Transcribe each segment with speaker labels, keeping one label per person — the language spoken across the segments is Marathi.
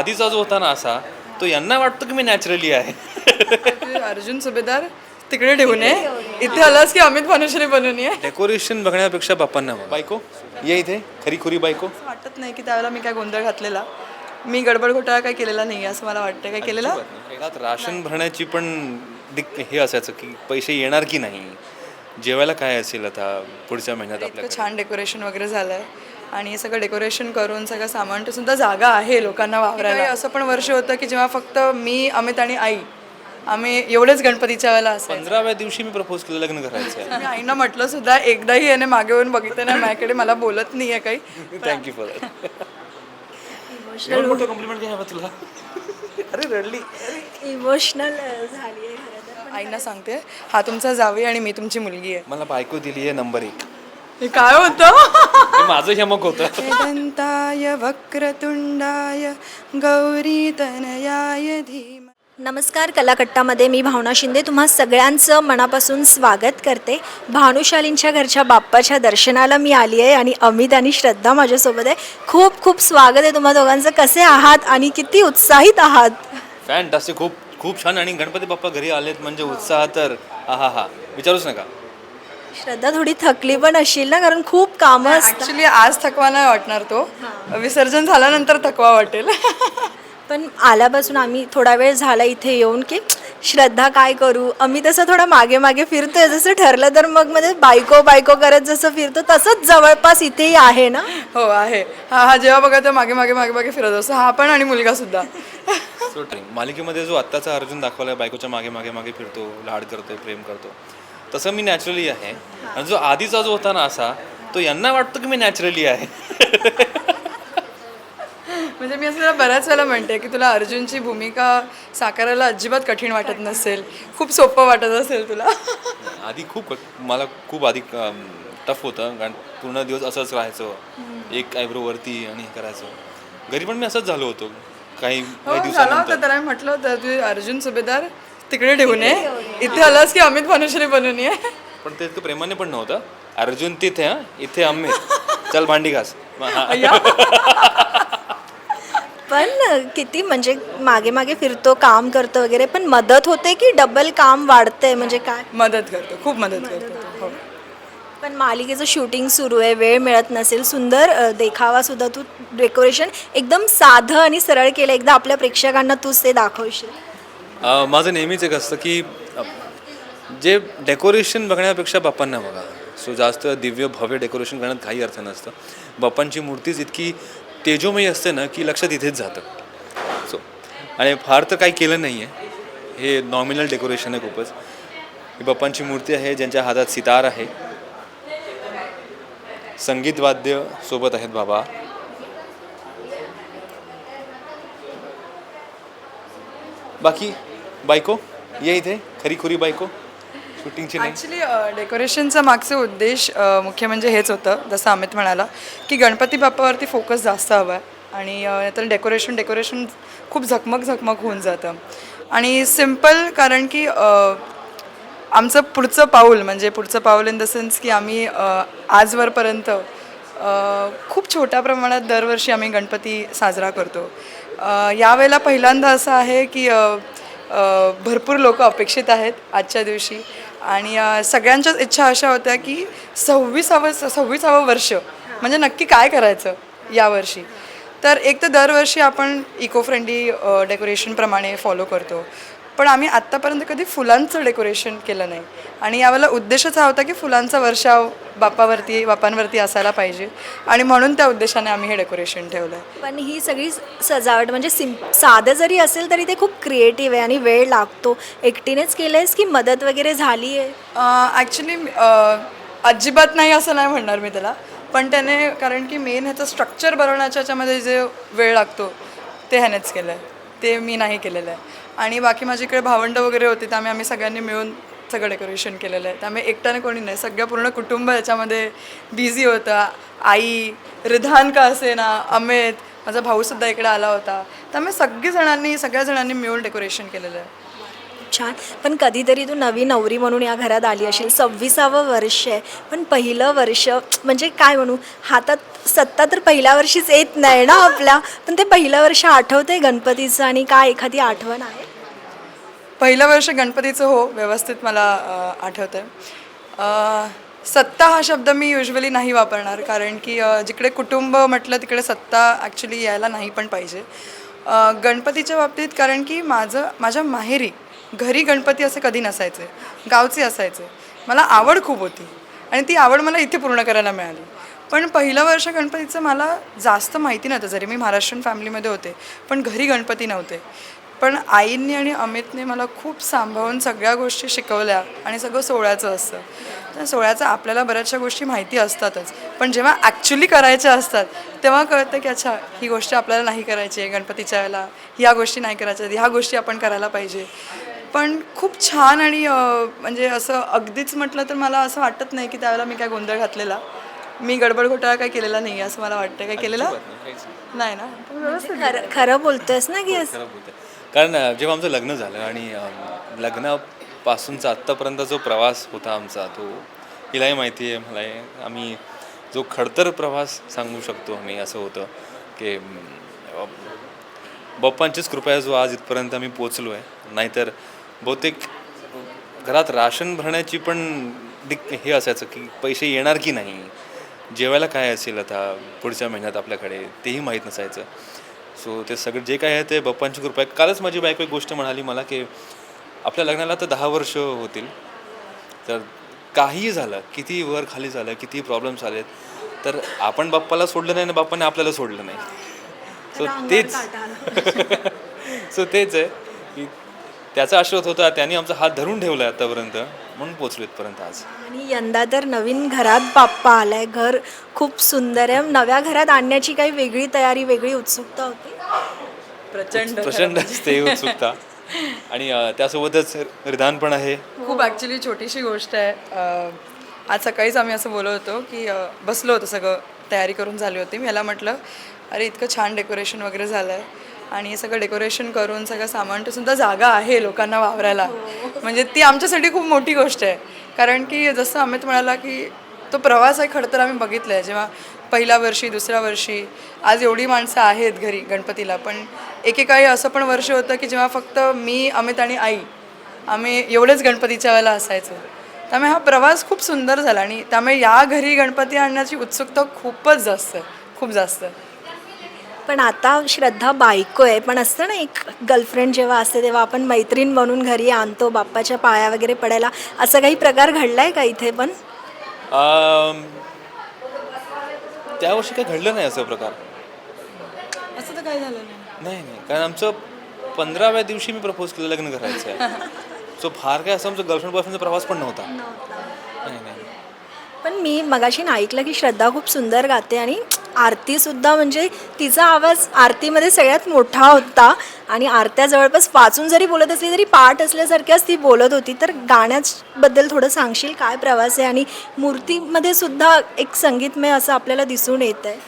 Speaker 1: आधीचा जो होता ना असा तो यांना वाटतं की मी नॅचरली आहे.
Speaker 2: अर्जुन सुभेदार तिकडे ठेवून ये. इथे आलास की अमित भानुश्री बनून ये.
Speaker 1: डेकोरेशन बघण्यापेक्षा बाप्पांना बघ. बायको? ये इथे खरी खुरी बायको.
Speaker 2: वाटत नाही की त्यावेळेला मी काय गोंधळ घातलेला. मी गडबड घोटाळा काय केलेला नाही असं मला वाटतं काय केलेला?
Speaker 1: घरात राशन भरण्याची पण दिक हे असायचं की पैसे येणार की नाही? जेवायला काय असेल आता पुढच्या महिन्यात
Speaker 2: इतकं छान डेकोरेशन वगैरे झालंय. आणि सगळं डेकोरेशन करून सगळं सामान सुद्धा जागा आहे लोकांना वावरायला. असं पण वर्ष होतं की जेव्हा फक्त मी अमित आणि आई आम्ही एवढेच गणपतीच्या वेळेला असायचं.
Speaker 1: पंधराव्या दिवशी मी प्रपोज केलं लग्न करायचं.
Speaker 2: मी आईनं म्हटलं सुद्धा एकदाही याने मागे येऊन बघितलं नाही माझ्याकडे मला बोलत नाहीये काही.
Speaker 1: थँक्यू फॉर कॉम्प्लिमेंट घ्यावा तुला? अरे रडली.
Speaker 3: इमोशनल झाली आहे खरं तर.
Speaker 2: आईना सांगते हा तुमचा जावे आणि मी तुमची मुलगी आहे.
Speaker 1: मला बायको दिली आहे नंबर एक.
Speaker 2: हे काय होतं?
Speaker 1: हे माझं यमक होतं.
Speaker 2: दंताय वक्रतुंडाय गौरी तनयाय धीम
Speaker 3: नमस्कार कलाकट्टामध्ये मी भावना शिंदे. तुम्हा सगळ्यांचं मनापासून स्वागत करते. भानुशालींच्या घरच्या बाप्पाच्या दर्शनाला मी आली आहे आणि अमित आणि श्रद्धा माझ्यासोबत आहे. खूप खूप स्वागत आहे तुम्हा दोघांचं. कसे आहात आणि किती उत्साहित आहात?
Speaker 1: फॅन्टास्टिक खूप खूप छान. आणि गणपती बाप्पा घरी आलेत म्हणजे उत्साह तर हा हा हा विचारूच नका.
Speaker 3: श्रद्धा थोडी थकली पण असशील ना कारण खूप कामं असतात.
Speaker 2: ऍक्च्युली आज थकवा नाही वाटणार तो. विसर्जन झाल्यानंतर थकवा वाटेल.
Speaker 3: पण आल्यापासून आम्ही थोडा वेळ झाला इथे येऊन की श्रद्धा काय करू? आम्ही तसं थोडा मागे मागे फिरतोय. जसं ठरलं तर मग म्हणजे बायको बायको करत जसं फिरतो तसंच जवळपास इथेही आहे ना?
Speaker 2: हो आहे. हा हा जेव्हा बघा तेव्हा मागे मागे मागे मागे फिरत असतो. हा पण आणि मुलगा सुद्धा.
Speaker 1: मालिकेमध्ये जो आत्ताचा अर्जुन दाखवलाय बायकोच्या मागे मागे मागे फिरतो लाड करतोय प्रेम करतो. तसं मी नॅचरली आहे. आणि जो आधीचा जो होता ना असा तो यांना वाटतं की मी नॅचरली आहे.
Speaker 2: म्हणजे मी असं बऱ्याच वेळेला म्हणते की तुला अर्जुनची भूमिका साकारायला अजिबात कठीण वाटत नसेल. खूप सोपं वाटत असेल तुला.
Speaker 1: आधी खूप मला खूप आधी टफ होतं. कारण पूर्ण दिवस असंच राहायचं. एक आयब्रो वरती आणि हे करायचं. घरी पण मी असंच झालो होतो. काही
Speaker 2: हो
Speaker 1: काही
Speaker 2: झालं
Speaker 1: दिवसानंतर.
Speaker 2: होतं त्याला मी म्हटलं होतं तू अर्जुन सुभेदार तिकडे ठेवून ये. इथे आलास की अमित भानुश्री बनून ये.
Speaker 1: पण ते इतकं प्रेमाने पण नव्हतं. अर्जुन तिथे हा. इथे आम्ही चल भांडी घास.
Speaker 3: पण किती म्हणजे मागे मागे फिरतो काम करतो वगैरे पण मदत होते की डबल काम वाढतंय? म्हणजे काय?
Speaker 2: मदत करतो. खूप मदत करतो. हो.
Speaker 3: पण मालिकेचं शूटिंग सुरू आहे. वेळ मिळत नसेल. सुंदर अ, देखावा सुद्धा तू डेकोरेशन एकदम साधं आणि सरळ केलं. एकदा आपल्या प्रेक्षकांना तूच ते दाखवशील.
Speaker 1: माझं नेहमीच एक असतं की जे डेकोरेशन बघण्यापेक्षा बाप्पांना बघा. सो जास्त दिव्य भव्य डेकोरेशन करण्यात काही अर्थ नसतं. बाप्पांची मूर्तीच इतकी तेजोमयी असते ना की लक्षात इथेच जातं. सो आणि फार तर काही केलं नाही आहे हे नॉमिनल डेकोरेशन आहे खूपच. ही बाप्पांची मूर्ती आहे ज्यांच्या हातात सितार आहे. संगीत वाद्य सोबत आहेत बाबा. बाकी बायको? ये इथे खरी खुरी बायको? शूटिंगची नाही.
Speaker 2: ॲक्च्युली डेकोरेशनचा मागचा उद्देश अ, मुख्य म्हणजे हेच होतं जसं अमित म्हणाला की गणपती बाप्पावरती फोकस जास्त हवा आहे. आणि अ, नाहीतर डेकोरेशन डेकोरेशन खूप झकमक झकमक होऊन जातं. आणि सिंपल कारण की अ, आमचं पुढचं पाऊल म्हणजे पुढचं पाऊल इन द सेन्स की आम्ही अ, आजवरपर्यंत अ, खूप छोट्या प्रमाणात दरवर्षी आम्ही गणपती साजरा करतो. अ, यावेळेला पहिल्यांदा असं आहे की अ, भरपूर लोक अपेक्षित आहेत आजच्या दिवशी. आणि सगळ्यांच्याच इच्छा अशा होत्या की सव्वीसावं सव्वीसावं वर्ष म्हणजे नक्की काय करायचं यावर्षी. तर एक तर दरवर्षी आपण इको फ्रेंडली डेकोरेशनप्रमाणे फॉलो करतो. पण आम्ही आत्तापर्यंत कधी फुलांचं डेकोरेशन केलं नाही. आणि यावेळेला उद्देशच हा होता की फुलांचा वर्षाव बाप्पावरती बापांवरती असायला पाहिजे. आणि म्हणून त्या उद्देशाने आम्ही हे डेकोरेशन ठेवलं आहे
Speaker 3: पण ही सगळी सजावट म्हणजे सिम साधं जरी असेल तरी ते खूप क्रिएटिव्ह आहे आणि वेळ लागतो. एकटीनेच केलं आहेस की मदत वगैरे झाली आहे
Speaker 2: ॲक्च्युली अजिबात नाही असं नाही म्हणणार मी त्याला. पण त्याने कारण की मेन ह्याचं स्ट्रक्चर बनवण्याच्या याच्यामध्ये जे वेळ लागतो ते ह्यानेच केलं आहे ते मी नाही केलेलं आहे आणि बाकी माझ्याकडे भावंड वगैरे होती त्यामुळे आम्ही सगळ्यांनी मिळून सगळं डेकोरेशन केलेलं आहे. त्यामुळे एकट्याने कोणी नाही. सगळं पूर्ण कुटुंब याच्यामध्ये बिझी होतं. आई रिधान का असे ना अमित माझा भाऊसुद्धा इकडे आला होता. त्यामुळे सगळी जणांनी सगळ्या जणांनी मिळून डेकोरेशन केलेलं आहे.
Speaker 3: छान. पण कधीतरी तू नवी नवरी म्हणून या घरात आली असेल सव्वीसावं वर्ष आहे. पण पहिलं वर्ष म्हणजे काय म्हणू हातात सत्ता तर पहिल्या वर्षीच येत नाही ना आपल्या. पण ते पहिलं वर्ष आठवते गणपतीचं आणि काय एखादी आठवण आहे?
Speaker 2: पहिलं वर्ष गणपतीचं हो व्यवस्थित मला आठवतं आहे सत्ता हा शब्द मी युजली नाही वापरणार कारण की जिकडे कुटुंब म्हटलं तिकडे सत्ता ॲक्च्युली यायला नाही पण पाहिजे. गणपतीच्या बाबतीत कारण की माझं माझ्या माहेरी घरी गणपती असे कधी नसायचे गावचे असायचे. मला आवड खूप होती आणि ती आवड मला इथे पूर्ण करायला मिळाली. पण पहिलं वर्ष गणपतीचं मला जास्त माहिती नव्हतं जरी मी महाराष्ट्रीयन फॅमिलीमध्ये होते पण घरी गणपती नव्हते. पण आईंनी आणि अमितने मला खूप सांभाळून सगळ्या गोष्टी शिकवल्या आणि सगळं सोहळ्याचं असतं. तर सोहळ्याचं आपल्याला बऱ्याचशा गोष्टी माहिती असतातच. पण जेव्हा ॲक्च्युली करायच्या असतात तेव्हा कळतं की अच्छा ही गोष्ट आपल्याला नाही करायची आहे गणपतीच्या वेळेला. ह्या गोष्टी नाही करायच्या ह्या गोष्टी आपण करायला पाहिजे. पण खूप छान आणि म्हणजे असं अगदीच म्हटलं तर मला असं वाटत नाही की त्यावेळेला मी काय गोंधळ घातलेला. मी गडबड घोटाळा काय केलेला नाही असं मला वाटतं काय केलेला? नाही. ना?
Speaker 3: खरं बोलतोयस ना की
Speaker 1: बोलतोय. कारण जेव्हा आमचं लग्न झालं आणि लग्नापासूनचा आत्तापर्यंत जो प्रवास होता आमचा तो हिलाही माहिती आहे मलाही. आम्ही जो खडतर प्रवास सांगू शकतो आम्ही असं होतं की बाप्पांचीच कृपया जो आज इथपर्यंत आम्ही पोचलो आहे नाहीतर बहुतेक घरात राशन भरण्याची पण दिक हे असायचं की पैसे येणार की नाही? जेवायला काय असेल आता पुढच्या महिन्यात आपल्याकडे तेही माहीत नसायचं. सो ते सगळं जे काय आहे ते बाप्पांची कृपा आहे. कालच माझी बायको एक गोष्ट म्हणाली मला की आपल्या लग्नाला तर दहा वर्ष होतील तर काहीही झालं किती वर खाली झालं किती प्रॉब्लेम्स आलेत तर आपण बाप्पाला सोडलं नाही आणि बाप्पाने आपल्याला सोडलं नाही. सो तेच. सो तेच आहे की त्याचा आशीर्वाद होता त्यांनी आमचा हात धरून ठेवला आहे आतापर्यंत. म्हणून पोचलो इथपर्यंत आज.
Speaker 3: आणि यंदा तर नवीन घरात बाप्पा आलाय. घर खूप सुंदर आहे. नव्या घरात आणण्याची काही वेगळी तयारी वेगळी उत्सुकता होती?
Speaker 2: प्रचंड
Speaker 1: प्रचंड असते उत्सुकता. आणि त्यासोबतच रिधान पण आहे.
Speaker 2: खूप ॲक्च्युली छोटीशी गोष्ट आहे. आज सकाळीच आम्ही असं बोलत होतो की बसलो होतो सगळं. तयारी करून झाली होती. मी ह्याला म्हटलं अरे इतकं छान डेकोरेशन वगैरे झालं आहे आणि सगळं डेकोरेशन करून सगळं सामान सुद्धा जागा आहे लोकांना वावरायला. म्हणजे ती आमच्यासाठी खूप मोठी गोष्ट आहे. कारण की जसं अमित म्हणाला की तो प्रवास आहे खरं तर आम्ही बघितलं आहे जेव्हा पहिल्या वर्षी दुसऱ्या वर्षी आज एवढी माणसं आहेत घरी गणपतीला. पण एकेकाळी असं पण वर्ष होतं की जेव्हा फक्त मी अमित आणि आई आम्ही एवढेच गणपतीच्या वेळेला असायचो. त्यामुळे हा प्रवास खूप सुंदर झाला आणि त्यामुळे या घरी गणपती आणण्याची उत्सुकता खूपच जास्त आहे. खूप जास्त.
Speaker 3: पण आता श्रद्धा बायको आहे. पण असतं ना एक गर्लफ्रेंड जेव्हा असते तेव्हा आपण मैत्रीण बनून घरी आणतो बाप्पाच्या पाया वगैरे पडायला. असं काही प्रकार घडलाय का इथे पण?
Speaker 1: अं, त्या वर्षी काही घडलं नाही असं प्रकार.
Speaker 2: असं तर काय झालं नाही.
Speaker 1: नाही नाही. कारण आमचं पंधराव्या दिवशी मी प्रपोज केलं लग्न करायचं. आहे सो फार काय असं आमचं गर्लफ्रेंड बॉयफ्रेंडचा प्रवास पण नव्हता. नाही नाही.
Speaker 3: पण मी मगाशी ऐकलं की श्रद्धा खूप सुंदर गाते आणि आरतीसुद्धा म्हणजे तिचा आवाज आरतीमध्ये सगळ्यात मोठा होता. आणि आरत्या जवळपास वाचून जरी बोलत असली तरी पाठ असल्यासारख्याच ती बोलत होती. तर गाण्याबद्दल थोडं सांगशील? काय प्रवास आहे? आणि मूर्तीमध्ये सुद्धा एक संगीतमय असं आपल्याला दिसून येत आहे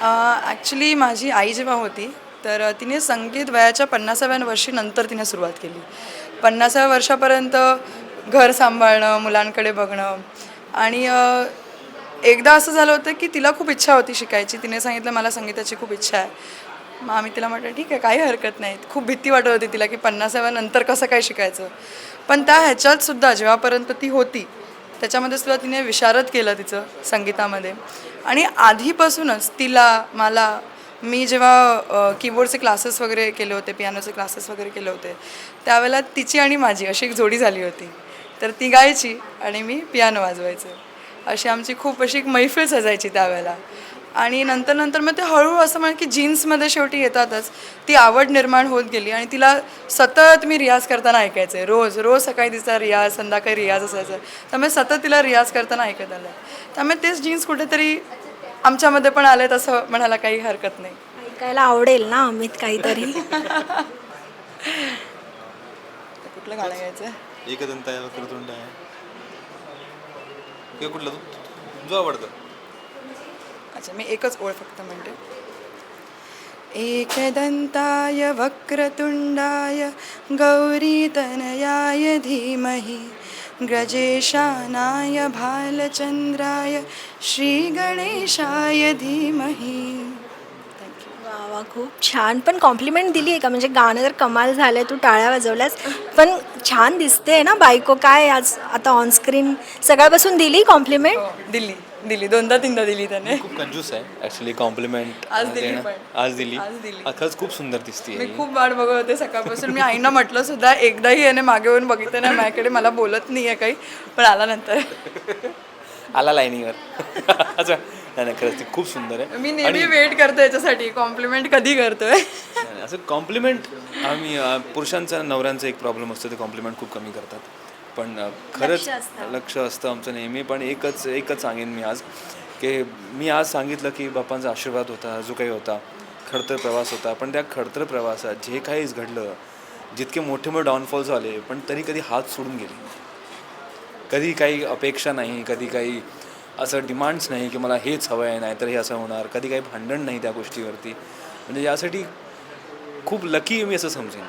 Speaker 2: ॲक्च्युली माझी आई जेव्हा होती तर तिने संगीत वयाच्या पन्नासाव्या वर्षी नंतर तिने सुरुवात केली. पन्नासाव्या वर्षापर्यंत घर सांभाळणं मुलांकडे बघणं आणि एकदा असं झालं होतं की तिला खूप इच्छा होती शिकायची. तिने सांगितलं मला संगीताची खूप इच्छा आहे. मग आम्ही तिला म्हटलं ठीक आहे काही हरकत नाही खूप भीती वाटत होती तिला की पन्नासाव्या नंतर कसं काय शिकायचं. पण त्या ह्याच्यात सुद्धा जेव्हापर्यंत ती होती त्याच्यामध्ये सुद्धा तिने विशारद केलं तिचं संगीतामध्ये. आणि आधीपासूनच तिला मला मी जेव्हा कीबोर्डचे क्लासेस वगैरे केले होते पियानोचे क्लासेस वगैरे केले होते त्यावेळेला तिची आणि माझी अशी एक जोडी झाली होती. तर ती गायची आणि मी पियानो वाजवायचे. अशी आमची खूप अशी एक मैफिल सजायची त्यावेळेला. आणि नंतर नंतर मग ते हळूहळू असं म्हण की जीन्समध्ये शेवटी येतातच. ती आवड निर्माण होत गेली आणि तिला सतत मी रियाज करताना ऐकायचे. रोज रोज सकाळी तिचा रियाज संध्याकाळी रियाज असायचा त्यामुळे सतत तिला रियाज करताना ऐकत आलं. त्यामुळे तेच जीन्स कुठेतरी आमच्यामध्ये पण आलेत असं म्हणायला काही हरकत नाही.
Speaker 3: ऐकायला आवडेल ना अमित काहीतरी?
Speaker 2: कुठलं गाणं गायचं
Speaker 1: एकदंत आहे किंवा कुठलं तू? जो आवडतं.
Speaker 2: अच्छा मी एकच ओळ फक्त म्हणते. एकदन्ताय वक्रतुण्डाय गौरीतनयाय धीमहि ग्रजेशानाय भालचन्द्राय श्रीगणेशाय धीमहि।
Speaker 3: वा खूप छान. पण कॉम्प्लिमेंट दिली आहे का? म्हणजे गाणं तर कमाल झालंय तू टाळ्या वाजवल्यास. पण छान दिसते ना बायको? काय आज आता ऑनस्क्रीन सकाळपासून दिली कॉम्प्लिमेंट
Speaker 2: दिली. दिली. दोनदा तीनदा दिली त्याने.
Speaker 1: खूप कंजूस आहे. ॲक्च्युली कॉम्प्लिमेंट
Speaker 2: आज दिली पण.
Speaker 1: आज दिली.
Speaker 2: आज दिली.
Speaker 1: आ, खरंच खूप सुंदर दिसते
Speaker 2: मी खूप वाट बघत होते सकाळपासून. मी आईना म्हटलं सुद्धा एकदाही याने मागे येऊन बघितलं नाही. माझ्याकडे मला बोलत नाही आहे काही. पण आला नंतर.
Speaker 1: आला लाईनीवर अच्छा. नाही नाही खरंच ती खूप सुंदर आहे.
Speaker 2: मी नेहमी वेट करतो याच्यासाठी. कॉम्प्लिमेंट कधी करतोय?
Speaker 1: नाही, असं कॉम्प्लिमेंट आम्ही अ, पुरुषांचा नवऱ्यांचा एक प्रॉब्लेम असतो ते कॉम्प्लिमेंट खूप कमी करतात. पण अ, खरंच
Speaker 3: लक्ष असतं.
Speaker 1: आमचं नेहमी. पण एकच एकच सांगेन मी आज की मी आज सांगितलं की बाप्पांचा आशीर्वाद होता जो काही होता खडतर प्रवास होता. पण त्या खडतर प्रवासात जे काही घडलं जितके मोठे मोठे डाऊनफॉल्स आले पण तरी कधी हात सोडून गेले कधी काही अपेक्षा नाही कधी काही असं डिमांड्स नाही की मला हेच हवं आहे नाहीतर हे असं होणार. कधी काही भांडण नाही त्या गोष्टीवरती. म्हणजे यासाठी खूप लकी मी असं समजेन.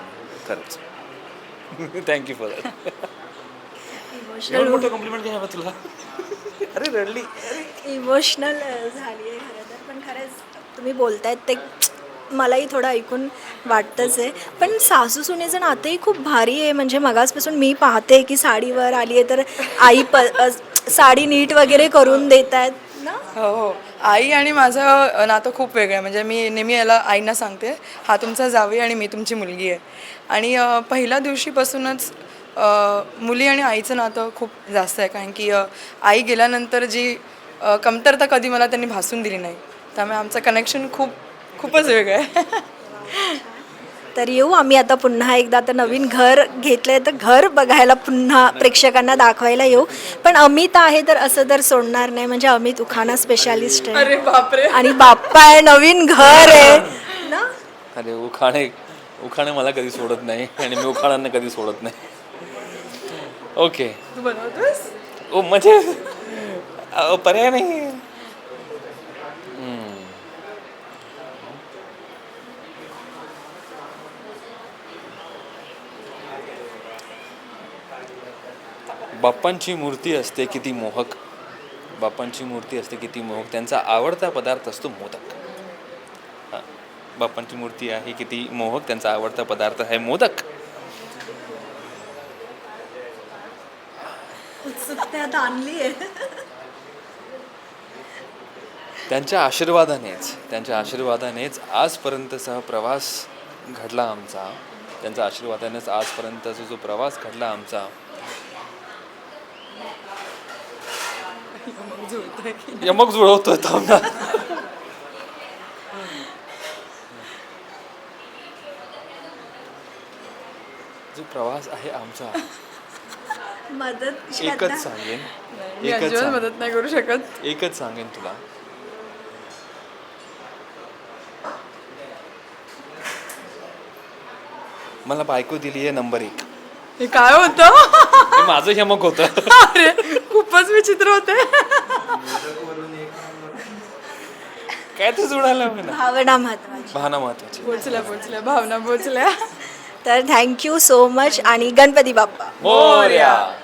Speaker 1: खरंच. Thank you for that
Speaker 3: emotional
Speaker 1: मोठं कॉम्प्लिमेंट हवं तुला? अरे रडली.
Speaker 3: इमोशनल झाली आहे खरं तर. पण खरंच तुम्ही बोलतायत ते मलाही थोडं ऐकून वाटतंच आहे. पण सासू सुनेचं नातंही खूप भारी आहे. म्हणजे मगासपासून मी पाहते की साडीवर आली आहे तर आई प साडी नीट वगैरे करून देत आहेत. ना
Speaker 2: हो हो. आई आणि माझं नातं खूप वेगळं आहे. म्हणजे मी नेहमी याला आईना सांगते हा तुमचा जावी आणि मी तुमची मुलगी आहे. आणि पहिल्या दिवशीपासूनच मुली आणि आईचं नातं खूप जास्त आहे. कारण की आई गेल्यानंतर जी कमतरता कधी मला त्यांनी भासून दिली नाही. त्यामुळे आमचं कनेक्शन खूप खूपच वेगळं आहे.
Speaker 3: तर येऊ. आम्ही आता पुन्हा एकदा आता नवीन घर घेतलंय. तर घर बघायला पुन्हा प्रेक्षकांना दाखवायला येऊ. पण अमित आहे तर असं तर सोडणार नाही. म्हणजे अमित उखाणा स्पेशालिस्ट आहे.
Speaker 2: अरे बापरे.
Speaker 3: आणि बाप्पा आहे नवीन घर आहे. ना?
Speaker 1: अरे उखाणे उखाणे मला कधी सोडत नाही. आणि मी उखाणांना कधी सोडत नाही. ओके
Speaker 2: तू बनवतोस?
Speaker 1: ओ म्हणजे अहो, पर्याय नाही. बाप्पांची मूर्ती असते किती मोहक? बाप्पांची मूर्ती असते किती मोहक? त्यांचा आवडता पदार्थ असतो मोदक. हा. बाप्पांची मूर्ती आहे किती मोहक? त्यांचा आवडता पदार्थ आहे मोदक. त्यांच्या आशीर्वादानेच त्यांच्या आशीर्वादानेच आजपर्यंतचा प्रवास घडला आमचा. त्यांच्या आशीर्वादानेच आजपर्यंतचा जो प्रवास घडला आमचा यमक जुळवतोय थांब ना जो प्रवास आहे आमचा
Speaker 3: मदत
Speaker 1: एकच सांगेन
Speaker 2: मी
Speaker 1: एकच
Speaker 2: अजिबात
Speaker 1: सांगेन
Speaker 2: मदत नाही करू शकत
Speaker 1: एकच सांगेन तुला मला बायको दिली आहे नंबर एक
Speaker 2: हे काय होतं
Speaker 1: हे माझं यमक होतं
Speaker 2: अरे खूपच विचित्र होते
Speaker 1: काय ते जुळालं म्हणा
Speaker 3: भावना महत्वाची.
Speaker 1: भावना महत्वाची.
Speaker 2: पोचल्या पोचल्या भावना पोचल्या.
Speaker 3: तर थँक्यू सो मच आणि गणपती बाप्पा.
Speaker 1: मोर्या.